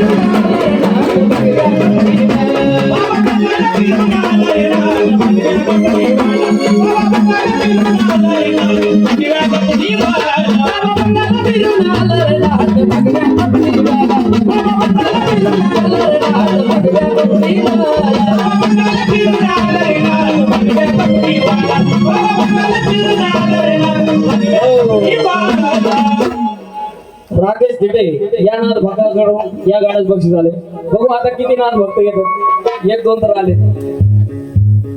Oh, Rakesh Thite या नाथ भक्ताकडून या गाण्यात बक्षीस आले. बघू आता किती नाथ भक्त येतात. एक दोन तर आले.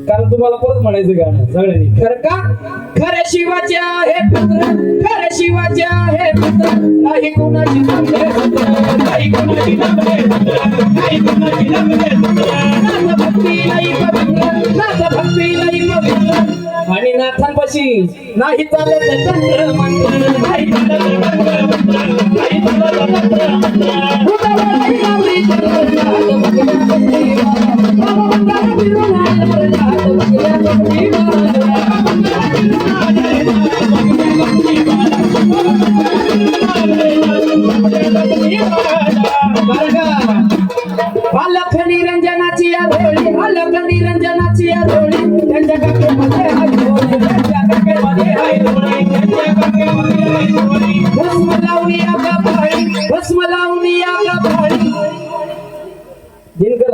कारण तुम्हाला परत म्हणायचं गाणं सगळ्यांनी. खरं का? खरे शिवाचे आहे पुत्र खरे शिवाचे आहे पुत्र. नाही कोणाची नाही कोणाची भक्ती नाही अलख निरंजनाची आरोळी अलख निरंजनाची आरोळी त्यांच्या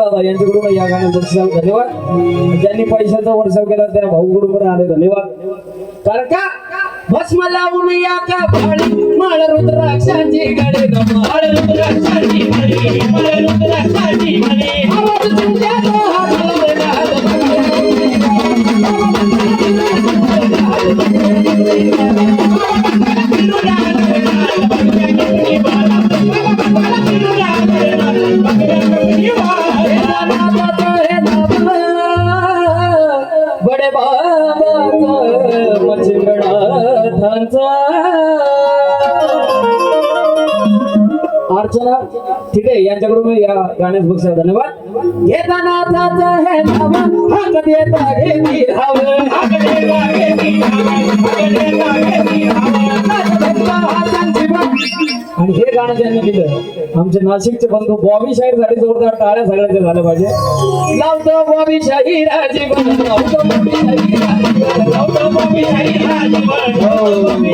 दादा यांच्याकडून या आलं धन्यवाद. ज्यांनी पैशाचा वर्षाव केला त्या भाऊकडून पण आले धन्यवाद. कारण का? भस्म लावून या का भाळी माळ रुद्राक्षाची गडे ग माळ रुद्राक्षाची गडे माळ रुद्राक्षाची गडे आवाज तुमच्या दोहात अर्चना ठीक आहे यांच्याकडून या गाण्यास बक्षीस धन्यवाद. येतानाथाचा हे नाव हाक देता घेती हाक देता घेती आणि हे गाणं ज्यांनी दिलं आमचे नाशिकचे बंधू बॉबी शाहीरसाठी जोरदार टाळ्या सगळ्यांचे झालं पाहिजे. लावतो बॉबी शाहीर राजीवन लावतो बॉबी शाहीर लावतो बॉबी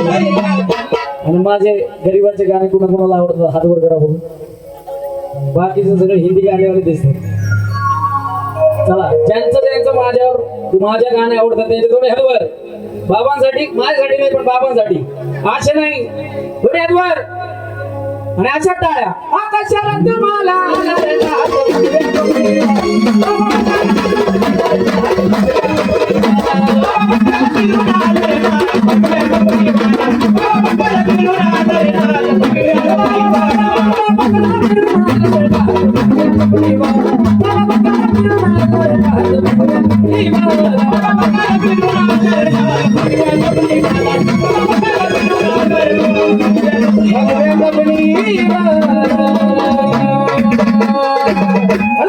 आणि माझे गरीबाचे गाणे कुणा कुणाला आवडतात हातवर करा बघून बाकीचे सगळे हिंदी गाण्यावर दिसत चला ज्यांचं त्यांचं माझ्यावर माझ्या गाणे आवडतात त्यांचे थोडे हातवर बाबांसाठी माझ्यासाठी नाही पण बाबांसाठी असे नाही थोडे हातवर आणि अशा टाळ्या आकाशाला तुम्हाला Yeah.